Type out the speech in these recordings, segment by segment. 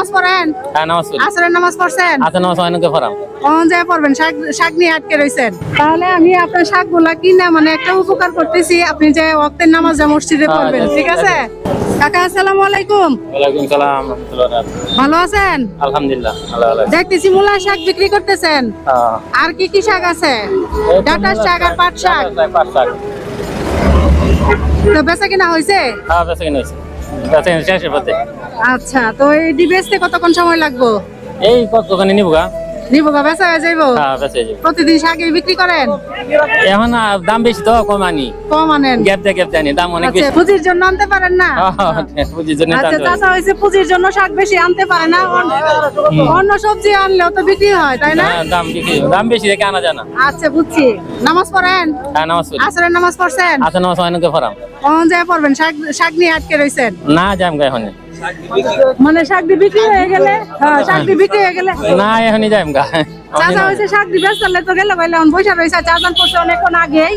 নামাজ পড়েন? হ্যাঁ নামাজ পড়ি। আসরের নামাজ পড়ছেন? নামাজ অনেকে পড়াম। কখন যায় পড়বেন? শাক শাক নিয়ে আটকে রয়েছেন তাহলে আমি আপনার শাকগুলা কিনা মানে একটা উপকার করতেছি আপনি যে ওয়াক্তের নামাজ মসজিদে হ্যাঁ, পড়বেন ঠিক আছে? কাকা আসসালামু আলাইকুম। ওয়ালাইকুম সালাম ভালো আছেন? আলহামদুলিল্লাহ ভালো ভালো দেখতেছি মূলা শাক বিক্রি করতেছেন। হ্যাঁ। আর কি কি শাক আছে? ডাটার শাক আর পাট শাক। পাট শাক। তো বেচা কিনা হয়েছে হ্যাঁ বেঁচে কিনে হয়েছে আচ্ছা তো এই কতক্ষণ সময় লাগবো? এই কতখানি নিবো গা? নিব গা বেচা হয়ে যাইবো? হ্যাঁ প্রতিদিন শাকে বিক্রি করেন? এখন দাম বেশি তো কম আনি। কম আনেন? গ্যাপ গ্যাপ জানি দাম অনেক আচ্ছা বেশি। পুঁজির জন্য আনতে পারেন না? হ্যাঁ, বুঝির জন্য আচ্ছা পুঁজির জন্য শাক বেশি আনতে পারে না? অন্য- সবজি আনলেও তো বিক্রি হয় তাই না? হ্যাঁ দাম বিক্রি দাম বেশি দেখে আনা যায় না। আচ্ছা বুঝছি। নামাজ পড়েন? হ্যাঁ নামাজ পড়ি। আসরের নামাজ পড়ছেন? আচ্ছা নামাজ অনেকে পড়াম কখন যায় পড়বেন? শাক শাক নিয়ে আটকে রয়েছেন না যাম গা এখন মানে শাক দিয়ে বিক্রি হয়ে গেলে? হ্যাঁ শাক দিয়ে বিক্রি হয়ে গেলে? না এখনই যাম গা চাচা হয়েছে শাক দিয়ে ব্যস্ত তো গেলে রয়েছে চাচান করছে অনেকক্ষণ আগেই।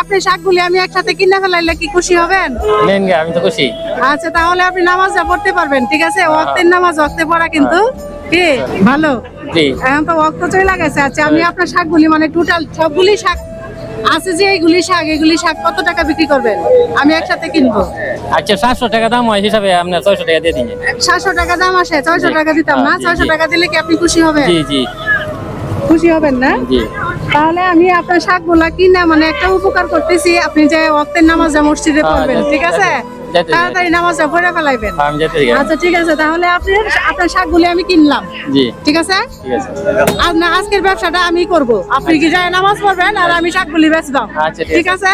আপনি শাকগুলি আমি একসাথে কিনে ফেলাইলে কি খুশি হবেন? নেন গা আমি তো খুশি। আচ্ছা তাহলে আপনি নামাজটা পড়তে পারবেন ঠিক আছে? ওয়াক্তের নামাজ ওয়াক্তে পড়া কিন্তু কি? ভালো? এখন তো ওয়াক্ত চলে গেছে। আচ্ছা আমি আপনার শাকগুলি মানে টোটাল সবগুলি শাক আছে যে এইগুলি শাক এগুলি শাক কত টাকা বিক্রি করবেন? আমি একসাথে কিনবো। আচ্ছা সাতশো টাকা দাম হয় হিসাবে আপনার ছয়শো টাকা দিয়ে দিন। সাতশো টাকা দাম আসে ছয়শো টাকা দিতাম না? জি। ছয়শো টাকা দিলে কি আপনি খুশি হবেন? জি জি। খুশি হবেন না? জি। তাহলে আমি আপনার শাক শাকগুলা কিনা মানে একটা উপকার করতেছি আপনি যে ওয়াক্তের নামাজ মসজিদে হ্যাঁ, পড়বেন ঠিক আছে? তাড়াতাড়ি নামাজটা পড়ে ফেলাইবেন। আমি যেতে আচ্ছা ঠিক আছে তাহলে আপনি আপনার শাকগুলি আমি কিনলাম। জি। ঠিক আছে? ঠিক আছে। আর না আজকের ব্যবসাটা আমি করব। আপনি কি যায় নামাজ পড়বেন আর আমি শাকগুলি বেচবো আচ্ছা, ঠিক আছে।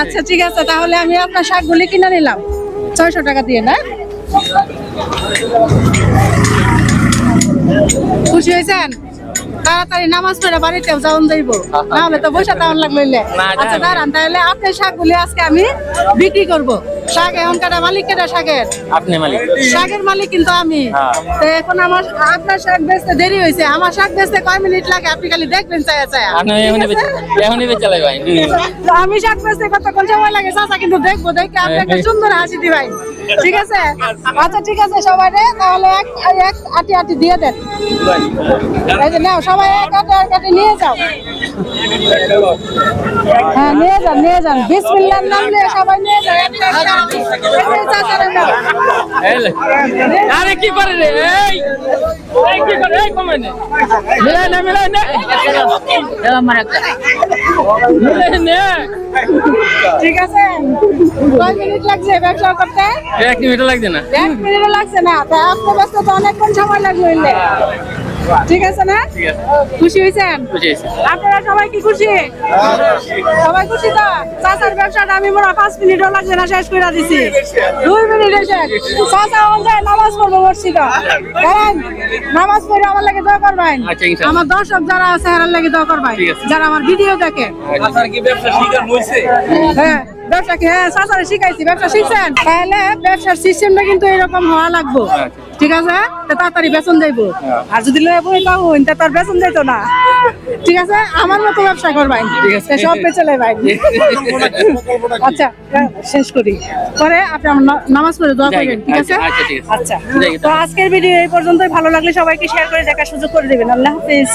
আচ্ছা ঠিক আছে তাহলে আমি আপনার শাকগুলি কিনে নিলাম। ছয়শো টাকা দিয়ে না? খুশি হয়েছেন? তাড়াতাড়ি নামাজ পড়ে বাড়িতেও যাওন যাইব। নাহলে তো বসে তাওন লাগলে আচ্ছা। দাঁড়ান তাহলে আপনার শাকগুলি আজকে আমি বিক্রি করব। শাক এখন কাটা মালিক কেটা শাকের? আপনি মালিক। শাকের মালিক কিন্তু আমি। হ্যাঁ। তো এখন আমার আপনার শাক বেচতে দেরি হয়েছে। আমার শাক বেচতে কয় মিনিট লাগে? আপনি খালি দেখবেন চায়া চায়া। এখনই? বেচে- তো আমি শাক বেচতে কতক্ষণ সময় লাগে? চাচা কিন্তু দেখব দেখে আপনি আপনাকে সুন্দর হাসি দিবাই ঠিক আছে আচ্ছা ঠিক আছে সবাই রে তাহলে এক এক আটি আটি দিয়ে দেন এই যে নাও সবাই এক আটি এক আটি নিয়ে যাও হ্যাঁ নিয়ে যান নিয়ে যান বিসমিল্লাহর নাম নিয়ে সবাই নিয়ে যাও এক এক আটি। এই যে চাচারা নাও। আরে কি করে রে এই এই কি করে এই কমে নে মিলাই না মিলাই না মিলাই নে ঠিক আছে? কয় মিনিট লাগছে ব্যবসা করতে? এক মিনিটও লাগছে না। এক মিনিটও লাগছে না। তা আপনার ব্যস্ত তো অনেকক্ষণ সময় লাগবে ঠিক আছে না? খুশি হয়েছেন? আপনারা সবাই কি খুশি? সবাই খুশি তো? চাচার ব্যবসাটা আমি মনে পাঁচ মিনিটও লাগছে না শেষ করে দিছি। দুই মিনিট শেষ। চাচা যায় নামাজ পড়ব মসজিদ দাঁড়ান নামাজ পড়ে আমার লাগে দোয়া করবেন? আচ্ছা, আমার দর্শক যারা আছে হেরার লাগে দোয়া করবেন। যারা আমার ভিডিও দেখে। কি ব্যবসা শিকার হয়েছে হ্যাঁ ব্যবসা কি? হ্যাঁ চাচারে শিখাইছি ব্যবসা শিখছেন? তাহলে ব্যবসার সিস্টেমটা কিন্তু এরকম হওয়া লাগবো। ঠিক আছে? তাড়াতাড়ি বেতন যাইব। আর যদি লাইব বই পাবো তা তার বেতন যাইতো না। ঠিক আছে? আমার মতো ব্যবসা করবাই ঠিক আছে। তা সব বেচে ভাই। আচ্ছা শেষ করি। পরে আপনি আমার নামাজ পড়ে দোয়া করবেন ঠিক আছে? আচ্ছা আচ্ছা যাই, তো আজকের ভিডিও এই পর্যন্তই। ভালো লাগলে সবাইকে শেয়ার করে দেখার সুযোগ করে দেবেন। আল্লাহ হাফিজ।